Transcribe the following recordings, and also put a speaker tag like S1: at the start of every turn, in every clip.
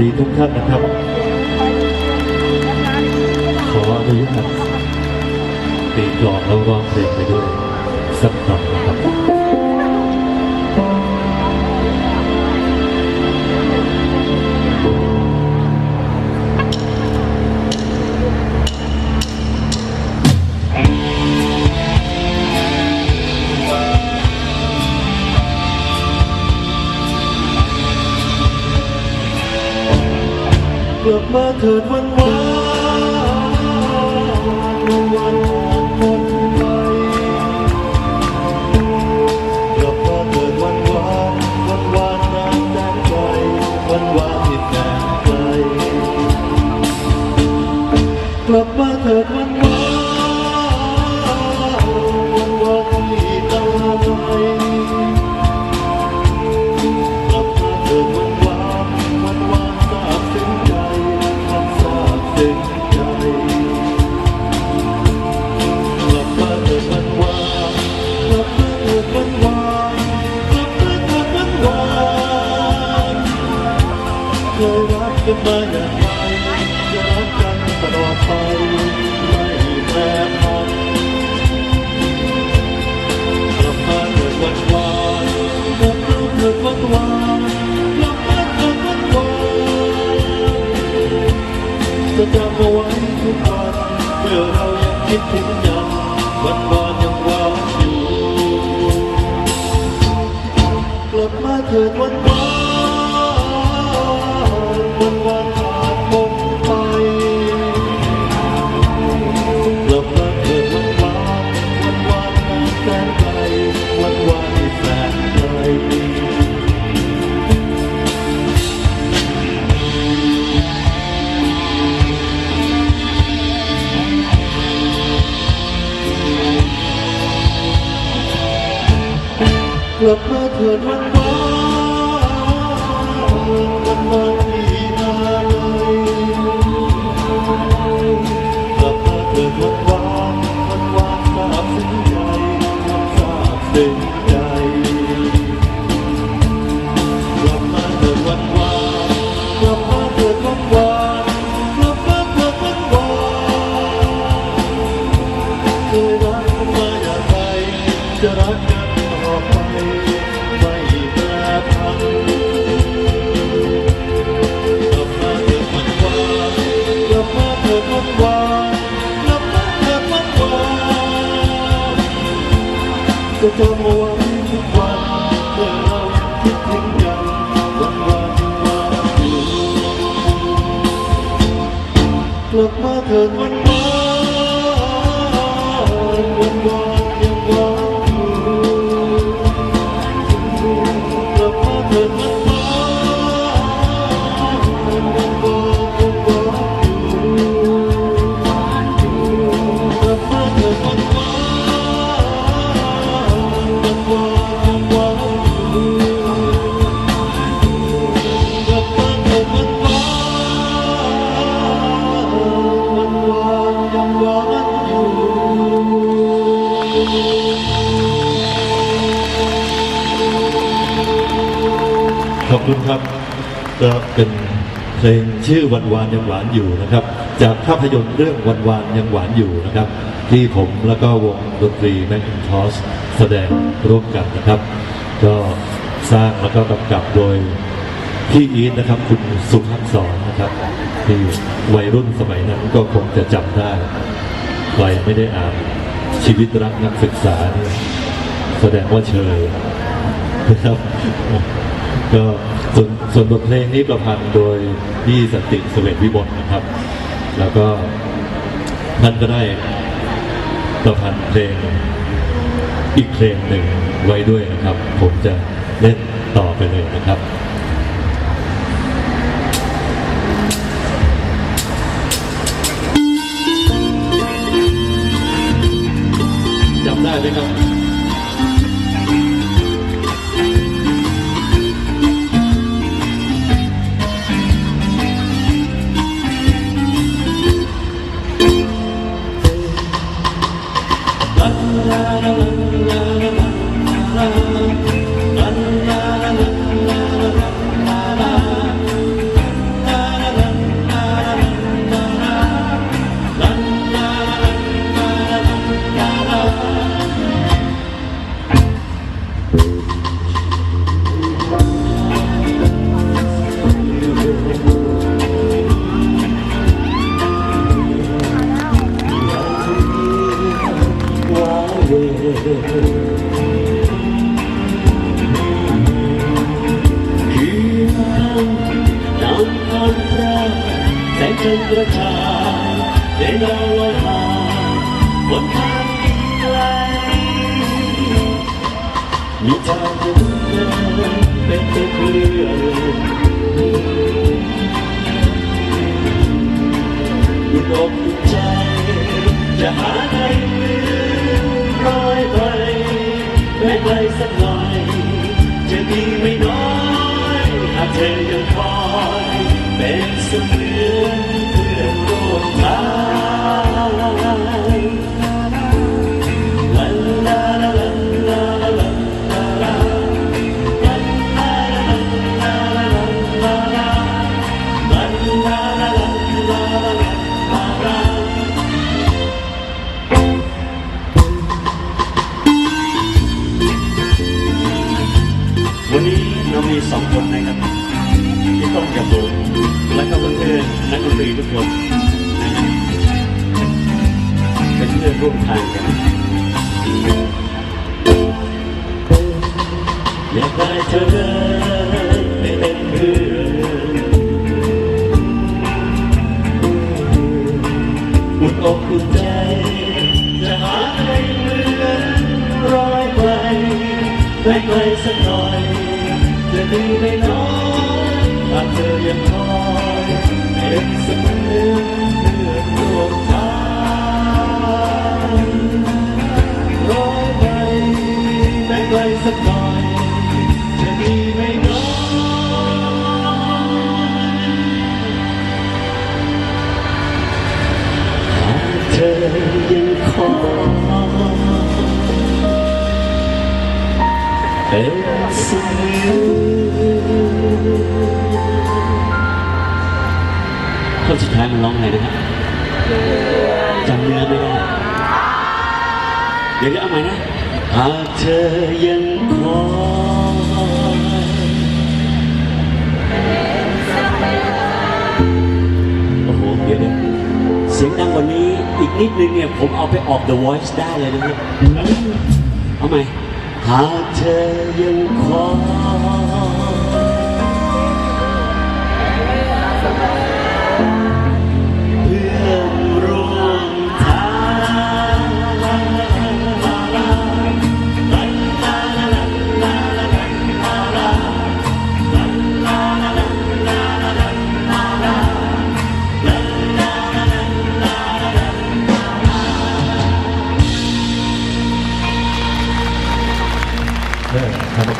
S1: ดีทุกท่านนะครับ ขออนุญาตตีกลองแล้วร้องเพลงไปด้วยสักหน่อยนะครับ กลับมา ลับมาเถิดวันวานวันวานผ่านคงไปกลับมาเถิดวันวานวันวานนานแสนไกลวันวานที่แสนไกลกลับมาเถิดวันวาน จะจำเอาไว้ทุกวันเมื่อเราคิดถึงกันวันวันมานอยู่กลับมาเถิดวันวาน เพลงชื่อวันวานยังหวานอยู่นะครับ จากภาพยนตร์เรื่องวันวานยังหวานอยู่นะครับ ที่ผมแล้วก็วงดนตรีแมคคินทอสแสดงร่วมกันนะครับ ก็สร้างแล้วก็กำกับโดยพี่อีทนะครับคุณสุภักษรนะครับที่วัยรุ่นสมัยนั้นก็คงจะจำได้ใครไม่ได้อ่านชีวิตรักนักศึกษาเนี่ยแสดงว่าเชยนะครับก็ ส่วนส่วนบทเพลงนี้ประพันธ์โดยพี่สติเสวตวิบลนะครับ แล้วก็ท่านก็ได้ประพันธ์เพลงอีกเพลงหนึ่งไว้ด้วยนะครับ ผมจะเล่นต่อไปเลยนะครับ จั
S2: นทร์กระจาได้ดาวลอยมาบนทางอีกไกลมีทางเดินเป็นตัวเคลื่อนอุ่นอกอุ่นใจ จะหาใครร้อยไปไม่ไกลสักหน่อยจะดีไม่น้อยหากเธอยังคอยเป็นเสมื พื่อนร่วมทางกัน อยากได้เธอ เดี๋ยวจะเอาใหม่นะหากเธอยังคอยโอ้โหเดี๋ยวนะเสียงดังกว่านี้อีกนิดนึงเนี่ยผมเอาไปออก The Voice ได้เลยนะครับเอาใหม่หากเธอยังคอย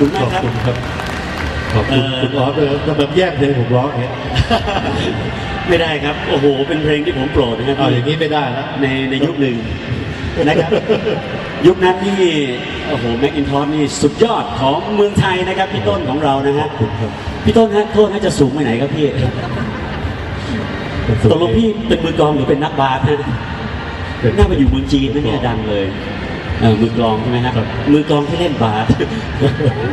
S1: คุณขอบคุณครับขอบคุณคุณออสเลยทำไมแย่งเพลงผมร้องอย่างเงี้ย
S2: ไม่ได้ครับ โอ้โห เป็นเพลงที่ผมโปรดนะครับ
S1: เอาอย่างนี้ไม่ได้นะ
S2: ในในยุคหนึ่งนะครับยุคนั้นนี่โอ้โหแม็กอินทอสนี่สุดยอดของเมืองไทยนะครับ พี่ต้นของเรานะ
S1: ขอ
S2: ฮะ
S1: บคุณครับ
S2: พี่ต้นฮะโทษนะจะสูงไปไหนครับพี่ตกลงพี่เป็นมือกลองหรือเป็นนักบาสฮะน่าไปอยู่เมืองจีนนะเนี่ยดังเลย เออมือกลองใช่ไหมครับ มือกลองที่เล่นบาส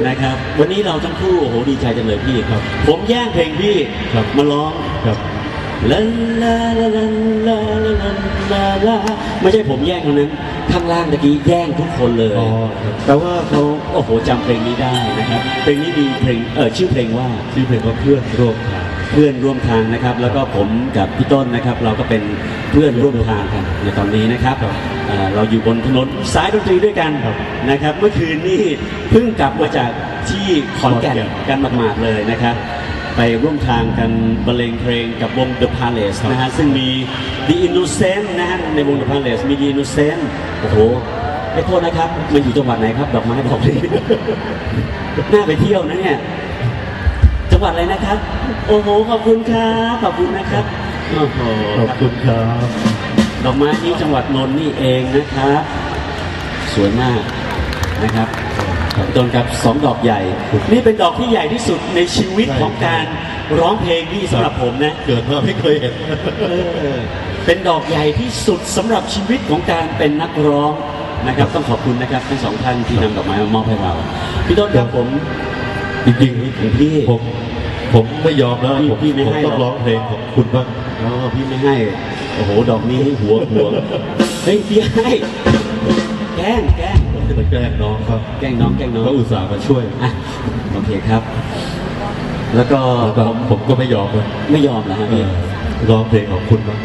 S2: นะครับ วันนี้เราทั้งคู่โอ้โหดีใจจังเลยพี่
S1: ครับ
S2: ผมแย่งเพลงพี่
S1: ครับ
S2: มาร้อง
S1: ครับ
S2: ลาลาลาลาลาลาลาลาไม่ใช่ผมแย่งเท่านั้น ข้างล่างตะกี้แย่งทุกคนเลย
S1: อ๋อครับ
S2: แต่ว่าเขาโอ้โหจำเพลงนี้ได้นะครับ เพลงนี้มีเพลงเออชื่อเพลงว่า
S1: ชื่อเพลงว่าเพื่อนร่วมทาง
S2: เพื่อนร่วมทางนะครับ แล้วก็ผมกับพี่ต้นนะครับ เราก็เป็นเพื่อนร่วมทางกันในตอนนี้นะครับ
S1: ครับ
S2: เอ่อเราอยู่บนถนนสายดนตรีด้วยกัน
S1: ครับ
S2: นะครับ เมื่อคืนนี้เพิ่งกลับมาจากที่ขอนแก่น
S1: ขอนแก่น
S2: กันหมาดๆเลยนะครับ ไปร่วมทางกันบรรเลงเพลงกับวง The Palace นะฮะซึ่งมี The Innocent นะฮะในวง The Palace มี The Innocent โอ้โหไม่โทษนะครับมันอยู่จังหวัดไหนครับดอกไม้ดอกนี้ น่าไปเที่ยวนะเนี่ย จังหวัดอะไรนะครับ โอ้โห ขอบคุณครับ ขอบคุณนะครับ โอ้โห
S1: ขอบคุณครับ
S2: ดอกไม้นี้จังหวัดนนท์นี่เองนะครับ สวยมากนะครับต้นกับสองดอกใหญ่ นี่เป็นดอกที่ใหญ่ที่สุดในชีวิตของการร้องเพลงนี่สำหรับผมนะ
S1: เกิดมาไม่เคยเห็น
S2: เออเป็นดอกใหญ่ที่สุดสำหรับชีวิตของการเป็นนักร้องนะครับ ต้องขอบคุณนะครับทั้งสองท่านที่นำดอกไม้มามอบให้เราพี่ต้นครับผม
S1: จริง
S2: ของพี่
S1: ๆผม ผมไม่ยอมแล้ว
S2: พี่
S1: ผม
S2: พี่ไม่
S1: ผม
S2: ให้
S1: ต้อง
S2: หรอก
S1: ร้องเพลงของคุณบ้าง
S2: อ๋อพี่ไม่ให้ โอ้โห ดอกนี้หัวหัวเฮ้ยพี่ให้ แกล้งแกล้ง
S1: ไปแกล้งน้องครับ
S2: แกล้งน้องแกล้งน้อง
S1: เขาอุตส่าห์มาช่วย
S2: อะโอเคครับ แล้วก็
S1: แล้วก็ผมก็ไม่ยอมเลย
S2: ไม่ยอมนะฮะ
S1: เอ
S2: พี่
S1: อร้องเพลงของคุณบ้าง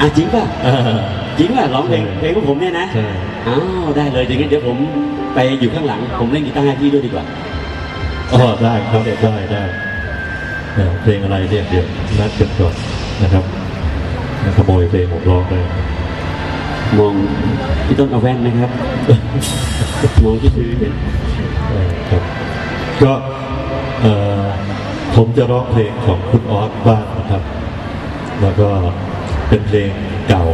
S2: อะจริงป่ะ
S1: เออ
S2: จริงป่ะร้องเพลง
S1: ใช่
S2: เพลงของผมเนี่ยนะ
S1: ใช่
S2: อ้าวได้เลยอย่างงั้นเดี๋ยวผมไปอยู่ข้างหลัง ผมเล่นกีตาร์ให้พี่ด้วยดีกว่า
S1: อ๋อได้ครับได้ได้ เออเพลงอะไรเนี่ยเดี๋ยวนัดกันก่อนนะครับขโมยเพลงผมร้องไป
S2: มองพี่ต้นเอาแว่นนะครับ มองที่พื้น
S1: เออครับก็เอ่อผมจะร้องเพลงของคุณออสบ้างนะครับ แล้วก็เป็นเพลงเก่า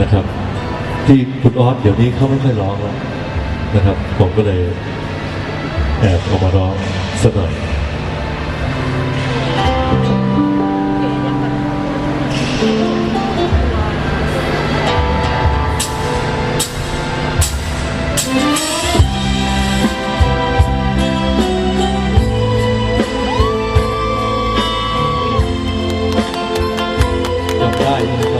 S1: นะครับ ที่คุณออสเดี๋ยวนี้เขาไม่ค่อยร้องแล้วนะครับ ผมก็เลยแอบเอามาร้องสักหน่อย จ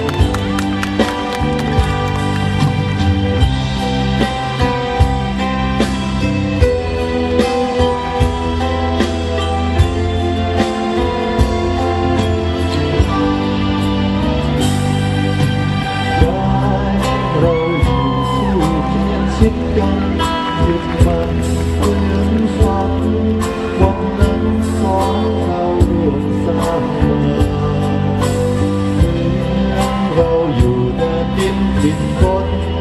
S1: ดนดินดินบน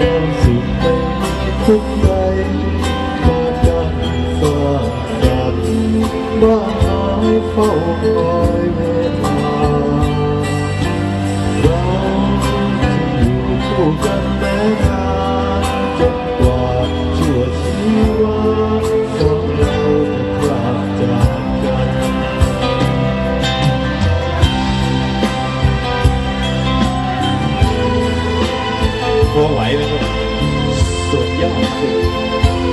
S1: ราสุดไม่มีทุกใพอไหวไหมครับ
S2: สุดยอด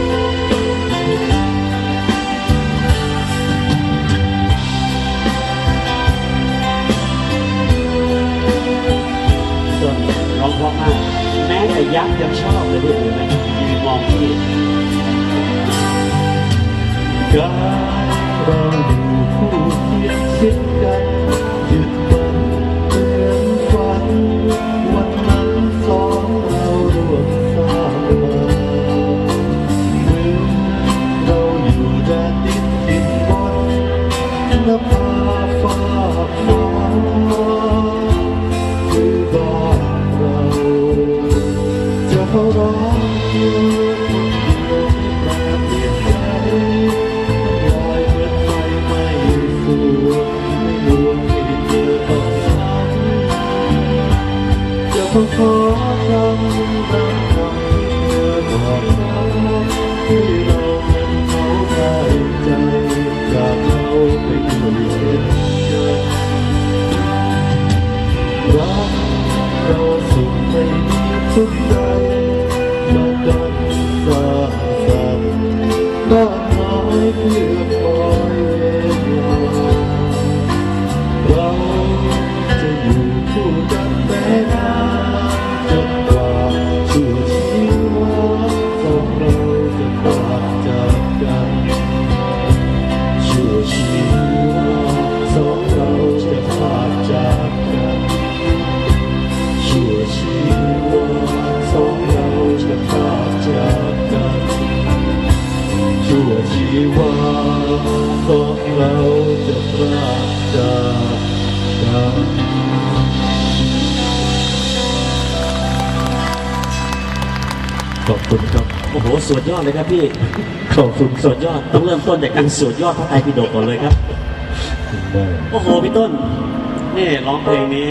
S2: ต้นร้องเพราะมาก แม้แต่ยักษ์ยังชอบเลยพูดถึงไหมยืนมองพี่
S1: กายเราอยู่คู่เคียงชิดกัน สวดยอดเลยครับ
S2: พี่
S1: ขอบคุณ
S2: สวดยอดต้องเริ่มต้นจากการสวดยอดพระไตรปิฎกก่อนเลยครับ
S1: ได้
S2: โอ้โหพี่ต้นนี่ร้องเพลงนี้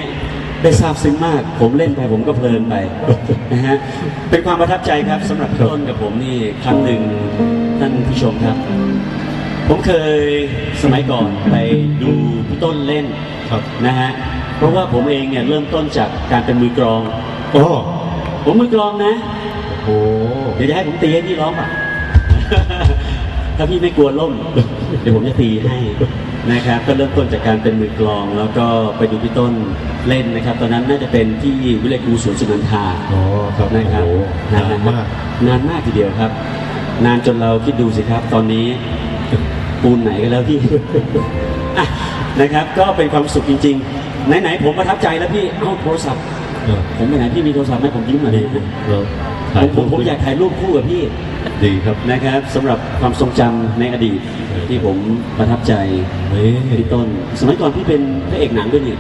S2: ได้ซาบซึ้งมาก ผมเล่นไปผมก็เพลินไปนะฮะเป็นความประทับใจครับสำหรับพี่ต้นกับผมนี่ครั้งหนึ่งท่านผู้ชมครับ ผมเคยสมัยก่อนไปดูพี่ต้นเล่น
S1: ครับ
S2: นะฮะเพราะว่าผมเองเนี่ยเริ่มต้นจากการเป็นมือกลอง
S1: โอ้
S2: ผมมือกลองนะ
S1: โห
S2: เดี๋ยวจะให้ผมตีให้พี่ร้องป่ะ ถ้าพี่ไม่กลัวล่ม เดี๋ยวผมจะตีให้นะครับ ก็เริ่มต้นจากการเป็นมือกลอง แล้วก็ไปดูพี่ต้นเล่นนะครับ ตอนนั้นน่าจะเป็นที่วิเลยครูสวนสุนันทา
S1: อ๋อครับ
S2: นะครับ
S1: โอ้โหนานมาก
S2: นานมากทีเดียวครับ นานจนเราคิดดูสิครับ ตอนนี้ปูนไหนกันแล้วพี่อะนะครับ ก็เป็นความสุขจริง ๆ ไหนๆผมประทับใจแล้วพี่ เอ้าโทรศัพท์
S1: เออ
S2: ผมไปไหนพี่มีโทรศัพท์ไหมผมยืมหน่อย
S1: ดี
S2: ได้ไหม
S1: เรา
S2: ผ
S1: ถ่าย
S2: มผมผมอยากถ่ายรูปคู่กับพี่
S1: ดีครับ
S2: นะครับสำหรับความทรงจำในอดีต
S1: เออ
S2: ที่ผมประทับใจ
S1: นี่
S2: พี่ต้น สมัยก่อนพี่เป็นพระเอกหนังด้วยนี่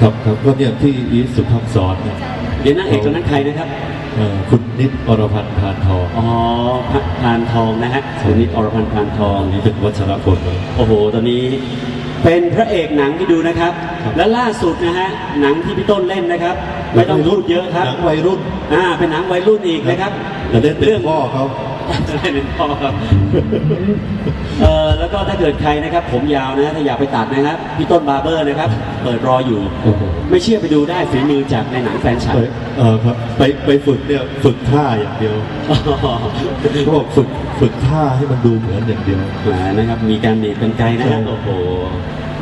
S1: ครับครับก็เนี่ยที่อีทสุภาพสอนเนี่ย
S2: เดี๋ยวนางเอกตอนนั้นใครนะครับ
S1: เอ่อคุณนิดอรพันธ์พานทอง
S2: อ๋อพระพานทองนะฮะคุณนิดอรพันธ์พานทอง
S1: อันนี้เป็นวัชรพลเลย
S2: โอ้โห ตอนนี้ เป็นพระเอกหนังที่ดูนะครับ
S1: ครับ
S2: และล่าสุดนะฮะหนังที่พี่ต้นเล่นนะครับไม่ต้องพูดเยอะครับ
S1: หนังวัยรุ่น
S2: อ่าเป็นหนังวัยรุ่นอีกนะครับ
S1: จะเล่นเป็นพ่อเขา
S2: จะเล่นเป็นพ่อครับเออแล้วก็ถ้าเกิดใครนะครับ ผมยาวนะถ้าอยากไปตัดนะครับพี่ต้นบาร์เบอร์นะครับ เปิดรออยู่
S1: โอ้โห
S2: ไม่เชื่อไปดูได้ฝีมือจากในหนังแฟนฉัน
S1: ไปเออครับไปไปฝึกเนี่ยฝึกท่าอย่างเดียวเขาบอกฝึกฝึกท่าให้มันดูเหมือนอย่างเดียว
S2: อ่านะครับ มีการหนีบกันไกลนะฮะ
S1: ใช่
S2: โอ้โห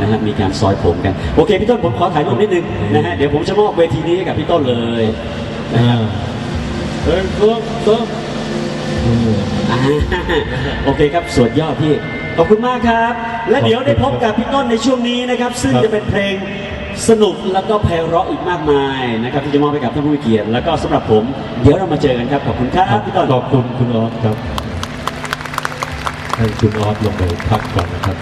S2: นะครับมีการซอยผมกัน โอเคพี่ต้นผมขอถ่ายรูปนิดนึงนะฮะเดี๋ยวผมจะมอบเวทีนี้ให้กับพี่ต้นเลยนะครับ
S1: เฮ้ยเพิ่มเพิ่ม
S2: อ่าโอเคครับสวดย่อพี่ ขอบคุณมากครับ และเดี๋ยวได้พบกับพี่ต้นในช่วงนี้นะครับ ซึ่งจะเป็นเพลงสนุกแล้วก็ไพเราะอีกมากมายนะครับที่จะมอบให้กับท่านผู้มีเกียรติแล้วก็สำหรับผม เดี๋ยวเรามาเจอกันครับ ขอบคุณครับพี่ต้น
S1: ขอบคุณคุณออฟครับ ให้คุณออฟลงไปพักก่อนนะครับ